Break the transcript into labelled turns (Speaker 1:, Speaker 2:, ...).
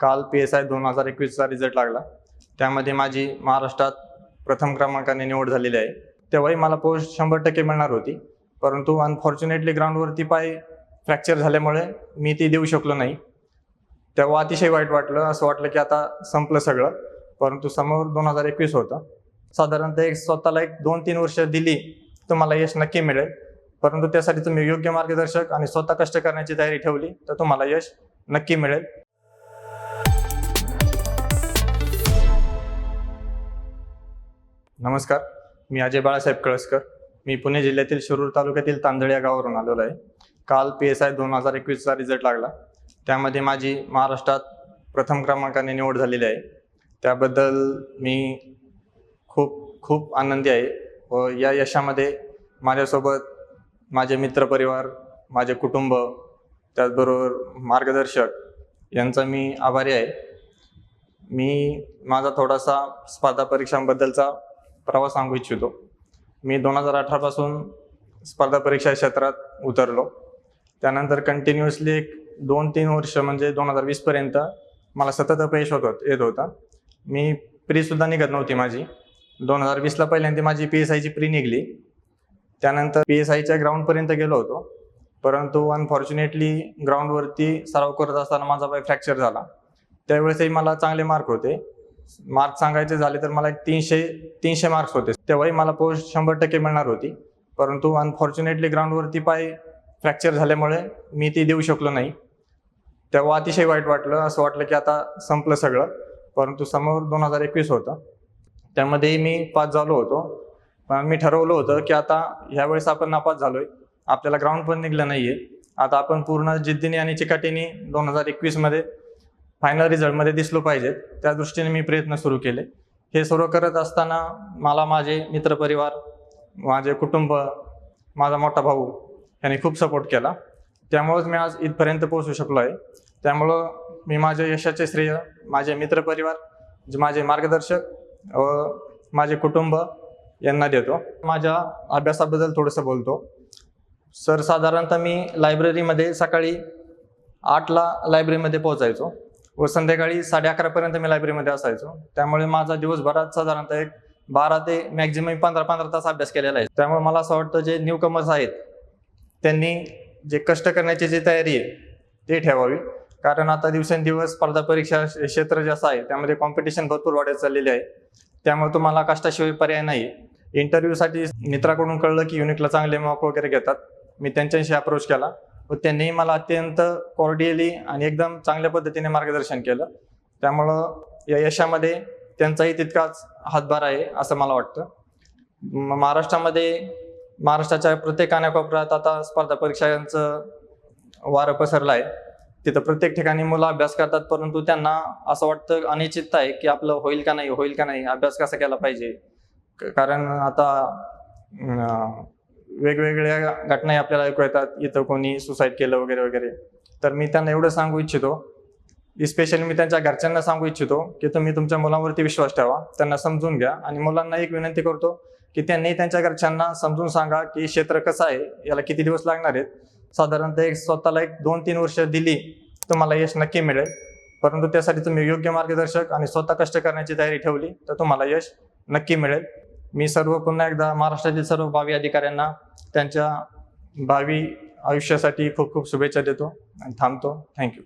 Speaker 1: काल P S I दोन हजार एकवीसचा रिझल्ट लागला. त्यामध्ये माझी महाराष्ट्रात प्रथम क्रमांकाने निवड झालेली आहे. तेव्हाही मला पोस्ट शंभर टक्के मिळणार होती. परंतु अनफॉर्च्युनेटली ग्राउंडवरती पाय फ्रॅक्चर झाल्यामुळे मी ती देऊ शकलो नाही. तेव्हा अतिशय वाईट वाटलं. असं वाटलं की आता संपलं सगळं. परंतु समोर दोन हजार एकवीस होतं. साधारणतः एक स्वतःला एक दोन तीन वर्ष दिली तर मला यश नक्की मिळेल. परंतु त्यासाठी तुम्ही योग्य मार्गदर्शक आणि स्वतः कष्ट करण्याची तयारी ठेवली तर तुम्हाला यश नक्की मिळेल. नमस्कार. मी अजय बाळासाहेब कळसकर. मी पुणे जिल्ह्यातील शिरूर तालुक्यातील तांदळ या गावावरून आलेलो आहे. काल पी एस आय दोन हजार एकवीसचा रिझल्ट लागला. त्यामध्ये माझी महाराष्ट्रात प्रथम क्रमांकाने निवड झालेली आहे. त्याबद्दल मी खूप खूप आनंदी आहे व या यशामध्ये माझ्यासोबत माझे मित्रपरिवार माझे कुटुंब त्याचबरोबर मार्गदर्शक यांचा मी आभारी आहे. मी माझा थोडासा स्पर्धा परीक्षांबद्दलचा प्रवास सांगू इच्छितो. मी दोन हजार अठरापासून स्पर्धा परीक्षा क्षेत्रात उतरलो. त्यानंतर कंटिन्युअसली एक दोन तीन वर्ष म्हणजे दोन हजार वीसपर्यंत मला सतत अपयश होत होत येत होता. मी प्रीसुद्धा निघत नव्हती माझी. दोन हजार वीसला पहिल्यांदा माझी पी एस आयची प्री निघली. त्यानंतर पी एस आयच्या ग्राउंडपर्यंत गेलो होतो. परंतु अनफॉर्च्युनेटली ग्राउंडवरती सराव करत असताना माझा पाय फ्रॅक्चर झाला. त्यावेळेसही मला चांगले मार्क होते. मार्क सांगायचे झाले तर मला एक तीनशे तीनशे मार्क्स होते. तेव्हाही मला पोस्ट शंभर टक्के मिळणार होती. परंतु अनफॉर्च्युनेटली ग्राउंडवरती पाय फ्रॅक्चर झाल्यामुळे मी ती देऊ शकलो नाही. तेव्हा अतिशय वाईट वाटलं. असं वाटलं की आता संपलं सगळं. परंतु समोर दोन हजार एकवीस होतं. त्यामध्येही मी पास झालो होतो. पण मी ठरवलं होतं की आता ह्यावेळेस आपण नापास झालोय. आपल्याला ग्राउंड पण निघलं नाहीये. आता आपण पूर्ण जिद्दीने आणि चिकाटीने दोन हजार एकवीसमध्ये फायनल रिझल्टमध्ये दिसलो पाहिजेत. त्या दृष्टीने मी प्रयत्न सुरू केले. हे सर्व करत असताना मला माझे मित्रपरिवार माझे कुटुंब माझा मोठा भाऊ यांनी खूप सपोर्ट केला. त्यामुळंच मी आज इथपर्यंत पोहोचू शकलो आहे त्यामुळं मी माझ्या यशाचे श्रेय माझे मित्रपरिवार माझे मार्गदर्शक व माझे कुटुंब यांना देतो. माझ्या अभ्यासाबद्दल थोडंसं बोलतो. सर साधारणतः मी लायब्ररीमध्ये सकाळी आठला लायब्ररीमध्ये पोहोचायचो. व संध्याकाळी साडे अकरापर्यंत मी लायब्ररीमध्ये असायचो. त्यामुळे माझा दिवसभरात साधारणतः एक बारा ते मॅक्झिमम पंधरा पंधरा तास अभ्यास केलेला आहे. त्यामुळे मला असं वाटतं जे न्यू कमर्स आहेत त्यांनी जे कष्ट करण्याची जी तयारी आहे ते ठेवावी. कारण आता दिवसेंदिवस स्पर्धा परीक्षा क्षेत्र जे असं आहे त्यामध्ये कॉम्पिटिशन भरपूर वाढत चाललेले आहे. त्यामुळे तुम्हाला कष्टाशिवाय पर्याय नाही. इंटरव्ह्यूसाठी मित्राकडून कळलं की युनिटला चांगले मार्क वगैरे घेतात. मी त्यांच्याशी अप्रोच केला. व त्यांनी मला अत्यंत कॉर्डियली आणि एकदम चांगल्या पद्धतीने मार्गदर्शन केलं. त्यामुळं या यशामध्ये त्यांचाही तितकाच हातभार आहे असं मला वाटतं. महाराष्ट्रामध्ये महाराष्ट्राच्या प्रत्येक कानाकोपऱ्यात आता स्पर्धा परीक्षांचं वारं पसरलं आहे. तिथं प्रत्येक ठिकाणी मुलं अभ्यास करतात परंतु त्यांना असं वाटतं अनिश्चितता आहे की आपलं होईल का नाही होईल का नाही अभ्यास कसा केला पाहिजे? क- कारण आता वेगवेगळ्या घटनाही आपल्याला ऐकू येतात इथं कोणी सुसाईड केलं वगैरे वगैरे. तर मी त्यांना एवढं सांगू इच्छितो. स्पेशली मी त्यांच्या घरच्यांना सांगू इच्छितो की तुम्ही तुमच्या मुलांवरती विश्वास ठेवा. त्यांना समजून घ्या. आणि मुलांना एक विनंती करतो की त्यांनी त्यांच्या घरच्यांना समजून सांगा की क्षेत्र कसं आहे? याला किती दिवस लागणार आहेत? साधारणतः एक स्वतःला एक दोन तीन वर्ष दिली तर मला यश नक्की मिळेल. परंतु त्यासाठी तुम्ही योग्य मार्गदर्शक आणि स्वतः कष्ट करण्याची तयारी ठेवली तर तुम्हाला यश नक्की मिळेल. मी सर्व पुन्हा एकदा महाराष्ट्रातील सर्व भावी अधिकाऱ्यांना त्यांच्या भावी आयुष्यासाठी खूप खूप शुभेच्छा देतो आणि थांबतो. थँक्यू